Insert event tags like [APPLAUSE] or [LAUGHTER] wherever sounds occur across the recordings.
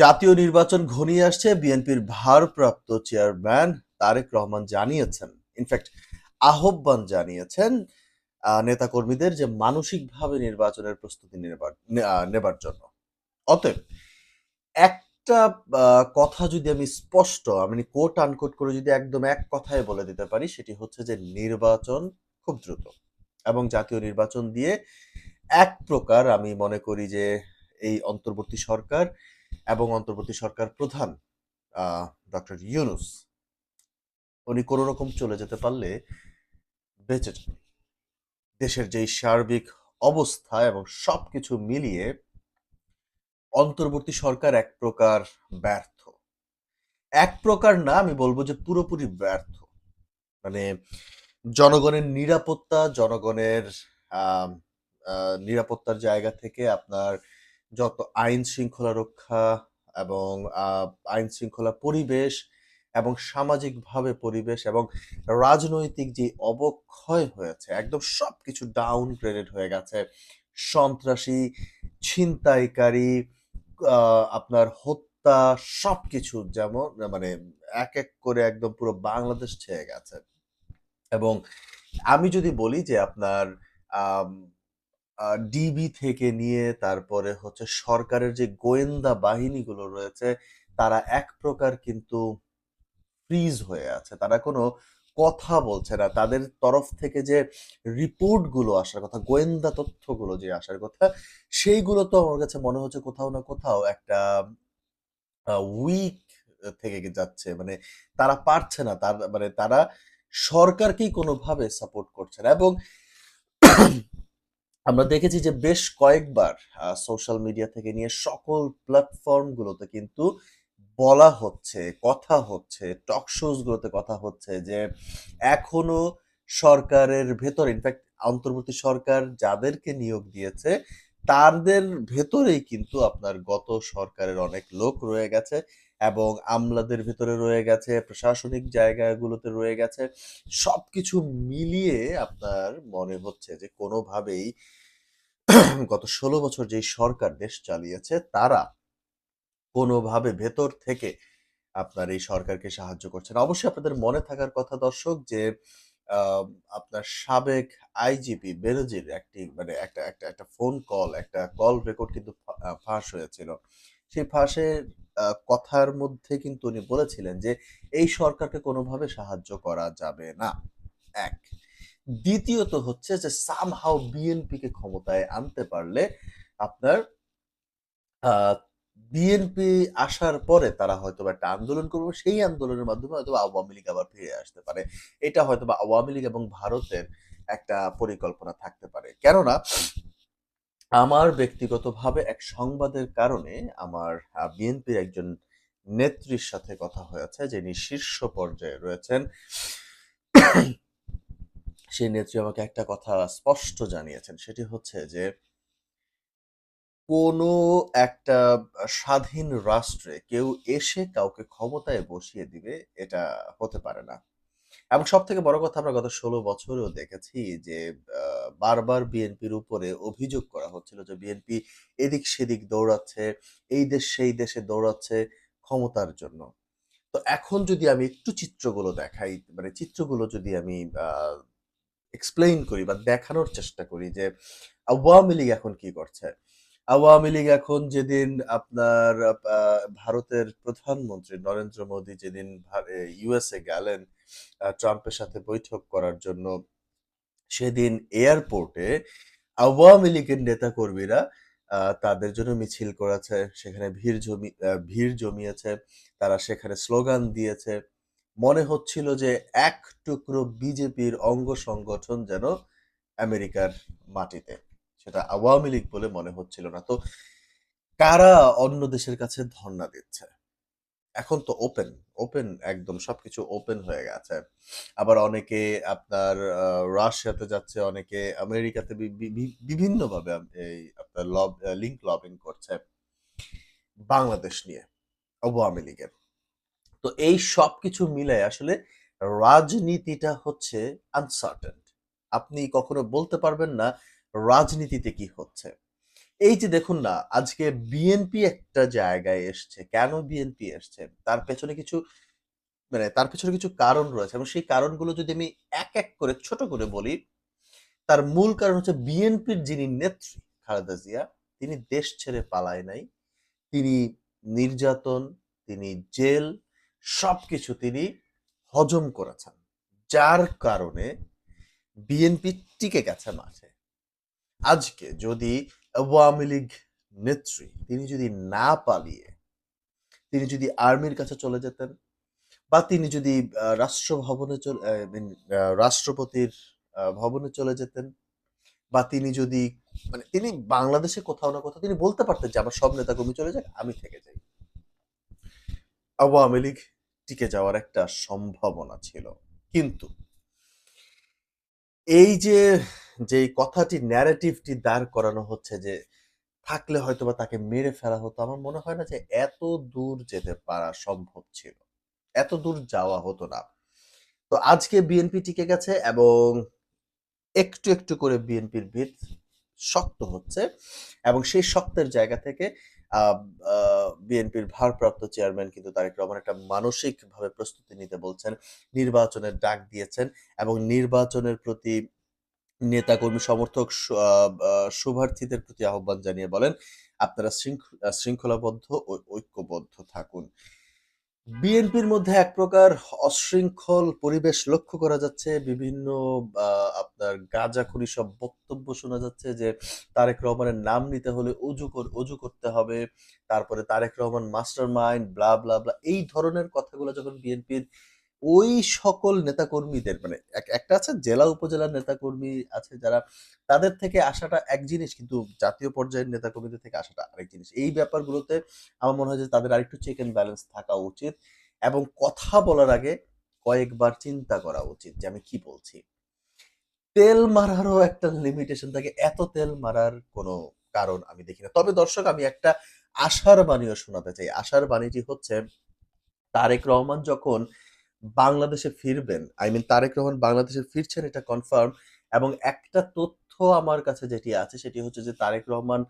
জাতীয় নির্বাচন ঘনিয়ে আসছে, বিএনপির ভারপ্রাপ্ত চেয়ারম্যান তারেক রহমান জানিয়েছেন ইনফ্যাক্ট আহ্বান জানিয়েছেন নেতাকর্মীদের যে মানসিকভাবে নির্বাচনের প্রস্তুতি নেবার জন্য। অতএব, একটা কথা যদি আমি স্পষ্ট, আমি কোট আনকোট করে যদি একদম এক কথায় বলে দিতে পারি, সেটি হচ্ছে যে নির্বাচন খুব দ্রুত এবং জাতীয় নির্বাচন দিয়ে এক প্রকার আমি মনে করি যে এই অন্তর্বর্তী সরকার এবং অন্তর্বর্তী সরকার প্রধান ডক্টর ইউনুস, উনি কোনো রকম চলে যেতে পারলে বেঁচে যাবে দেশের যেই সার্বিক অবস্থা এবং সবকিছু মিলিয়ে অন্তর্বর্তী সরকার এক প্রকার ব্যর্থ। এক প্রকার না, আমি বলব যে পুরোপুরি ব্যর্থ। মানে জনগণের নিরাপত্তা, জনগণের নিরাপত্তার জায়গা থেকে আপনার যত আইন শৃঙ্খলা রক্ষা এবং আইন শৃঙ্খলা পরিবেশ এবং সামাজিকভাবে পরিবেশ এবং রাজনৈতিক যে অবক্ষয় হয়েছে, একদম সবকিছু ডাউন গ্রেডেড হয়ে গেছে। সন্ত্রাসী, ছিনতাইকারী আপনার হত্যা, সবকিছু যেমন মানে এক এক করে একদম পুরো বাংলাদেশ ছেয়ে গেছে। এবং আমি যদি বলি যে আপনার ডিবি থেকে নিয়ে তারপরে হচ্ছে সরকারের যে গোয়েন্দা বাহিনীগুলো রয়েছে, তারা এক প্রকার কিন্তু ফ্রিজ হয়ে আছে। তারা কোনো কথা বলছে না। তাদের তরফ থেকে যে রিপোর্টগুলো আসার কথা, গোয়েন্দা তথ্যগুলো যে আসার কথা, সেইগুলো তো আমার কাছে মনে হচ্ছে কোথাও না কোথাও একটা উইক থেকে যাচ্ছে। মানে তারা পারছে না। তার মানে তারা সরকারকেই কোনোভাবে সাপোর্ট করছে না। এবং আমরা দেখেছি যে বেশ কয়েকবার সোশ্যাল মিডিয়া থেকে নিয়ে সকল প্ল্যাটফর্মগুলোতে কিন্তু বলা হচ্ছে, কথা হচ্ছে টক শোজ গুলোতে কথা হচ্ছে যে এখনও সরকারের ভেতর ইনফ্যাক্ট অন্তর্বর্তী সরকার যাদেরকে নিয়োগ দিয়েছে, তাদের ভেতরেই কিন্তু আপনার গত সরকারের অনেক লোক রয়ে গেছে। এবং আমলাদের ভেতরে রয়ে গেছে, প্রশাসনিক জায়গাগুলোতে রয়ে গেছে, সবকিছু মিলিয়ে আপনার মনে হচ্ছে যে কোনোভাবেই [CLEARS THROAT] গত ষোলো বছর যেই সরকার দেশ চালিয়েছে, তারা কোনোভাবে ভেতর থেকে আপনার এই সরকারকে সাহায্য করছেন অবশ্যই আপনাদের মনে থাকার কথা দর্শক যে আপনার সাবেক আইজিপি বেনজির একটি মানে একটা একটা একটা ফোন কল একটা কল রেকর্ড কিন্তু ফাঁস হয়েছিল। সেই ফাঁসের কথার মধ্যে কিন্তু উনি বলেছিলেন যে এই সরকারকে কোনোভাবে সাহায্য করা যাবে না। এক। দ্বিতীয়ত হচ্ছে যে সামহাও বিএনপি কে ক্ষমতায় আনতে পারলে আপনার বিএনপি আসার পরে তারা হয়তো একটা আন্দোলন করবে, সেই আন্দোলনের মাধ্যমে হয়তো আওয়ামী লীগ আবার ফিরে আসতে পারে। এটা হয়তো বা আওয়ামী লীগ এবং ভারতের একটা পরিকল্পনা থাকতে পারে। কেননা আমার ব্যক্তিগতভাবে এক সংবাদের কারণে আমার বিএনপির একজন নেত্রীর সাথে কথা হয়েছে, যিনি শীর্ষ পর্যায়ে রয়েছেন। সেই নেত্রী আমাকে একটা কথা স্পষ্ট জানিয়েছেন, সেটি হচ্ছে যে, কোনো একটা স্বাধীন রাষ্ট্রে কেউ এসে কাউকে ক্ষমতায় বসিয়ে দিবে এটা হতে পারে না। এবং সব থেকে বড় কথা আমরা গত ষোলো বছরেও দেখেছি যে বারবার বিএনপির উপরে অভিযোগ করা হচ্ছিল যে, বিএনপি এদিক সেদিক দৌড়াচ্ছে, এই দেশ সেই দেশে দৌড়াচ্ছে ক্ষমতার জন্য। তো এখন যদি আমি একটু চিত্রগুলো দেখাই মানে চিত্রগুলো যদি আমি এক্সপ্লেইন করি বা দেখানোর চেষ্টা করি যে, আওয়ামী লীগ এখন কি করছে? আওয়ামী লীগ এখন যেদিন আপনার ভারতের প্রধানমন্ত্রী নরেন্দ্র মোদী যেদিন ইউএসএ গেলেন ট্রাম্পের সাথে বৈঠক করার জন্য সেদিন এয়ারপোর্টে আওয়ামী লীগের নেতাকর্মীরা তাদের জন্য মিছিল করেছে, সেখানে ভিড় জমি ভিড় জমিয়েছে, তারা সেখানে স্লোগান দিয়েছে। মনে হচ্ছিল যে এক টুকরো বিজেপির অঙ্গ সংগঠন যেন আমেরিকার মাটিতে। সেটা আওয়ামী লীগ বলে মনে হচ্ছিল না। তো কারা অন্য দেশের কাছে ধর্ণা দিচ্ছে? এখন তো ওপেন ওপেন একদম সবকিছু ওপেন হয়ে গেছে। আবার অনেকে আপনার রাশিয়াতে যাচ্ছে, অনেকে আমেরিকাতে বিভিন্ন ভাবে এই আপনার লব লিঙ্ক লবিং করছে বাংলাদেশ নিয়ে, আওয়ামী লীগের। তো এই সব কিছু মিলায় আসলে রাজনীতিটা হচ্ছে আনসার্টেন আপনি কখনো বলতে পারবেন না রাজনীতিতে কি হচ্ছে। এই যে দেখুন না আজকে বিএনপি একটা জায়গায় এসছে। কেন বিএনপি এসছে? তার পেছনে কিছু মানে তার পেছনে কিছু কারণ রয়েছে এবং সেই কারণগুলো যদি আমি এক, এক করে ছোট করে বলি, তার মূল কারণ হচ্ছে বিএনপির যিনি নেত্রী খালেদা জিয়া, তিনি দেশ ছেড়ে পালায় নাই। তিনি নির্যাতন, তিনি জেল সবকিছু তিনি হজম করেছেন। যার কারণে বিএনপি টিকে গেছে মাঠে। আজকে যদি আওয়ামী লীগ নেত্রী তিনি যদি না পালিয়ে তিনি যদি আর্মির কাছে চলে যেতেন বা তিনি যদি আহ, রাষ্ট্র ভবনে চলে রাষ্ট্রপতির ভবনে চলে যেতেন বা তিনি যদি মানে তিনি বাংলাদেশে কোথাও না কোথাও তিনি বলতে পারতেন যে আমার সব নেতাকর্মী চলে যাক আমি থেকে যাই। আওয়ামী লীগ টিকে যাওয়ার একটা সম্ভাবনা ছিল। কিন্তু এই যে যে কথাটি ন্যারেটিভটি দাঁড় করানো হচ্ছে যে, থাকলে হয়তোবা তাকে মেরে ফেলা হতো, আমার মনে হয় না যে এত দূর যেতে পারা সম্ভব ছিল। এত দূর যাওয়া হতো না। তো আজকে বিএনপি টিকে গেছে এবং একটু একটু করে বিএনপির ভিত শক্ত হচ্ছে এবং সেই শক্তের জায়গা থেকে বিএনপির ভারপ্রাপ্ত চেয়ারম্যান কিন্তু তারেক রহমান একটা মানসিকভাবে প্রস্তুতি নিতে বলছেন। নির্বাচনের ডাক দিয়েছেন এবং নির্বাচনের প্রতি নেতাকর্মী সমর্থক শুভার্থীদের প্রতি আহ্বান জানিয়ে বলেন, আপনারা শৃঙ্খ- শৃঙ্খলাবদ্ধ ও ঐক্যবদ্ধ থাকুন। বিএনপির মধ্যে এক প্রকার অশৃঙ্খল পরিবেশ লক্ষ্য করা যাচ্ছে। বিভিন্ন আপনার গাঁজাখুরি সব বক্তব্য শোনা যাচ্ছে যে, তারেক রহমানের নাম নিতে হলে অজু অজু করতে হবে। তারপরে Tarique Rahman mastermind blah blah blah, এই ধরনের কথাগুলো যখন বিএনপির ওই সকল নেতাকর্মীদের মানে এক- একটা আছে জেলা উপজেলার নেতাকর্মী আছে যারা তাদের থেকে আসাটা এক জিনিস, কিন্তু জাতীয় পর্যায়ের নেতাকর্মীদের থেকে আসাটা আরেক জিনিস। এই ব্যাপারগুলোতে আমার মনে হয় যে তাদের আরেকটু চেক এন্ড ব্যালেন্স থাকা উচিত এবং কথা বলার আগে কয়েকবার চিন্তা করা উচিত যে আমি কি বলছি। তেল মারারও একটা লিমিটেশন থাকে, এত তেল মারার কোনো কারণ আমি দেখি না। তবে দর্শক, আমি একটা আশার বাণীও শোনাতে চাই। আশার বাণীটি হচ্ছে, তারেক রহমান যখন বাংলাদেশে ফিরবেন আই মিন তারেক রহমান বাংলাদেশে ফিরছেন, এটা কনফার্ম এবং একটা তথ্য আমার কাছে যেটি আছে, সেটি হচ্ছে যে তারেক রহমান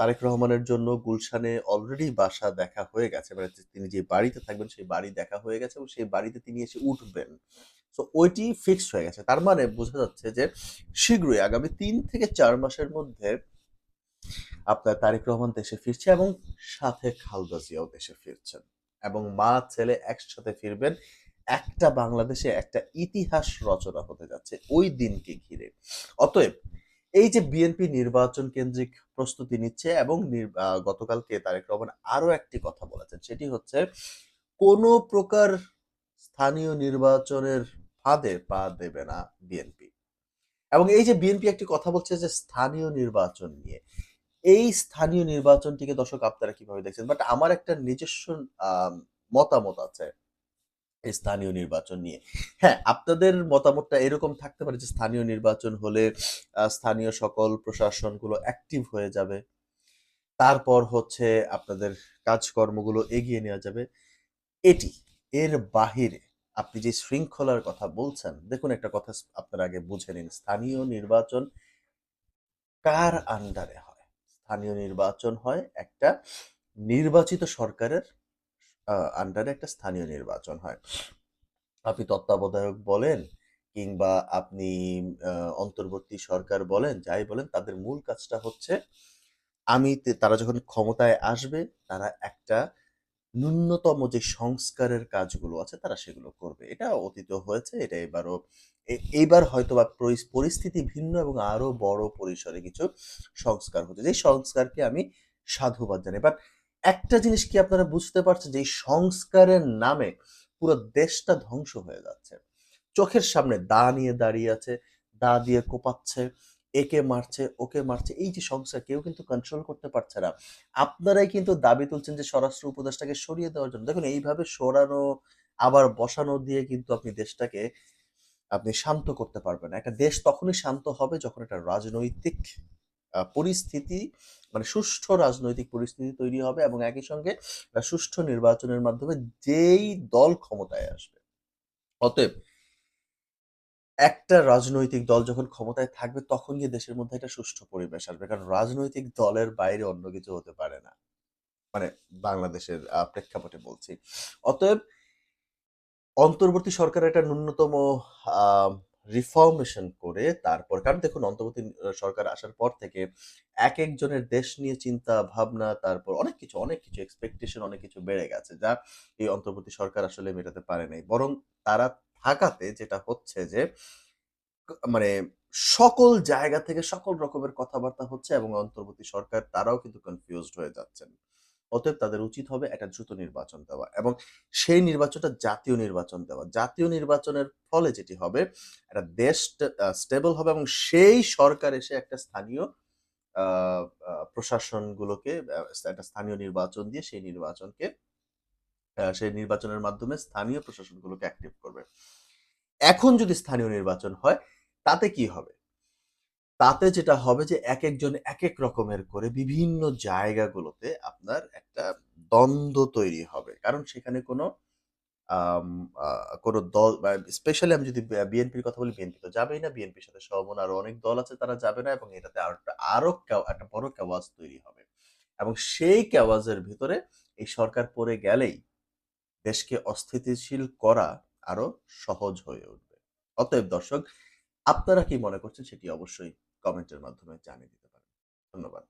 তারেক রহমানের জন্য গুলশানে অলরেডি বাসা দেখা হয়ে গেছে মানে তিনি যে বাড়িতে থাকবেন, সেই বাড়ি দেখা হয়ে গেছে এবং সেই বাড়িতে তিনি এসে উঠবেন। তো ওইটি ফিক্সড হয়ে গেছে। তার মানে বোঝা যাচ্ছে যে শীঘ্রই, আগামী তিন থেকে চার মাসের মধ্যে আপনার তারেক রহমান দেশে ফিরছে এবং সাথে খালেদা জিয়াও দেশে ফিরছেন এবং মা, ছেলে একসাথে ফিরবেন। একটা বাংলাদেশে একটা ইতিহাস রচনা হতে যাচ্ছে ওই দিনকে ঘিরে। অতএব এই যে বিএনপি নির্বাচন কেন্দ্রিক প্রস্তুতি নিচ্ছে এবং গতকালকে তারেক রহমান আরও একটি কথা বলেছেন, সেটি হচ্ছে কোনো প্রকার স্থানীয় নির্বাচনের ফাঁদে পা দেবে না বিএনপি এবং এই যে বিএনপি একটি কথা বলছে যে স্থানীয় নির্বাচন নিয়ে, এই স্থানীয় নির্বাচনটিকে দর্শক আপনারা কীভাবে দেখছেন? বাট আমার একটা নিজস্ব মতামত আছে। স্থানীয় নির্বাচন নিয়ে। হ্যাঁ আপনাদের মতামতটা এরকম থাকতে পারে যে স্থানীয় নির্বাচন হলে স্থানীয় সকল প্রশাসনগুলো অ্যাক্টিভ হয়ে যাবে। তারপর হচ্ছে আপনাদের কাজকর্মগুলো এগিয়ে নেওয়া যাবে। এটি, এর বাহিরে আপনি যে শৃঙ্খলার কথা বলছেন, দেখুন একটা কথা আপনার আগে বুঝে নিন। স্থানীয় নির্বাচন কার আন্ডারে হয়? স্থানীয় নির্বাচন হয় একটা নির্বাচিত সরকারের আন্ডারে একটা স্থানীয় নির্বাচন হয়। আপনি তত্ত্বাবধায়ক বলেন কিংবা আপনি অন্তর্বর্তী সরকার বলেন, যাই বলেন, তাদের মূল কাজটা হচ্ছে আমি তারা যখন ক্ষমতায় আসবে, তারা একটা ন্যূনতম যে সংস্কারের কাজগুলো আছে, তারা সেগুলো করবে। এটা অতীত হয়েছে, এটা এবারও এইবার হয়তো বা পরিস্থিতি ভিন্ন এবং আরও বড় পরিসরে কিছু সংস্কার হচ্ছে। যে সংস্কারকে আমি সাধুবাদ জানাই। বাট একটা জিনিস কি আপনারা বুঝতে পারছেন যে এই সংস্কারের নামে পুরো দেশটা ধ্বংস হয়ে যাচ্ছে? চোখের সামনে দা নিয়ে দাঁড়িয়ে আছে, দা দিয়ে কোপাচ্ছে, একে মারছে, ওকে মারছে। এই যে সংস্কার, কেউ কিন্তু কন্ট্রোল করতে পারছে না। আপনারাই কিন্তু দাবি তুলছেন যে স্বরাষ্ট্র উপদেষ্টাকে সরিয়ে দেওয়ার জন্য। দেখুন, এইভাবে সরানো, আবার বসানো দিয়ে কিন্তু আপনি দেশটাকে, আপনি শান্ত করতে পারবেন একটা দেশ তখনই শান্ত হবে যখন একটা রাজনৈতিক পরিস্থিতি মানে সুষ্ঠু রাজনৈতিক পরিস্থিতি তৈরি হবে এবং একই সঙ্গে সুষ্ঠু নির্বাচনের মাধ্যমে যেই দল ক্ষমতায় আসবে, অতএব একটা রাজনৈতিক দল যখন ক্ষমতায় থাকবে তখন গিয়ে দেশের মধ্যে একটা সুষ্ঠু পরিবেশ আসবে। কারণ রাজনৈতিক দলের বাইরে অন্য কিছু হতে পারে না। মানে বাংলাদেশের প্রেক্ষাপটে বলছি। অতএব অন্তর্বর্তী সরকারের একটা ন্যূনতম রিফর্মেশন করে তারপর কারণ দেখুন অন্তর্বর্তী সরকার আসার পর থেকে এক একজনের দেশ নিয়ে চিন্তা ভাবনা তারপর অনেক কিছু, অনেক কিছু এক্সপেকটেশন অনেক কিছু বেড়ে গেছে। যা এই অন্তর্বর্তী সরকার আসলে মেটাতে পারে নাই। বরং তারা থাকাতে যেটা হচ্ছে যে মানে সকল জায়গা থেকে সকল রকমের কথাবার্তা হচ্ছে এবং অন্তর্বর্তী সরকার তারাও কিন্তু কনফিউজড হয়ে যাচ্ছেন। অতএব তাদের উচিত হবে একটা দ্রুত নির্বাচন দেওয়া এবং সেই নির্বাচনটা জাতীয় নির্বাচন দেওয়া। জাতীয় নির্বাচনের ফলে যেটি হবে, একটা দেশ স্টে স্টেবল হবে এবং সেই সরকার এসে একটা স্থানীয় প্রশাসনগুলোকে একটা স্থানীয় নির্বাচন দিয়ে সেই নির্বাচনকে সেই নির্বাচনের মাধ্যমে স্থানীয় প্রশাসনগুলোকে অ্যাক্টিভ করবে। এখন যদি স্থানীয় নির্বাচন হয়, তাতে কি হবে? তাতে যেটা হবে যে এক একজন এক এক রকমের করে বিভিন্ন জায়গাগুলোতে আপনার একটা দ্বন্দ্ব তৈরি হবে। কারণ সেখানে কোনো কোনো দল স্পেশালি আমি যদি বিএনপির কথা বলি, বিএনপি তো যাবেই না। বিএনপির সাথে সমমনা আরও অনেক দল আছে তারা যাবে না এবং এটাতে আরও একটা আরও একটা বড় কেওয়াজ তৈরি হবে। এবং সেই কেওয়াজের ভিতরে এই সরকার পড়ে গেলেই দেশকে অস্থিতিশীল করা আরও সহজ হয়ে উঠবে। অতএব দর্শক আপনারা কি মনে করছেন সেটি অবশ্যই কমেন্টের মাধ্যমে জানিয়ে দিতে পারেন। ধন্যবাদ।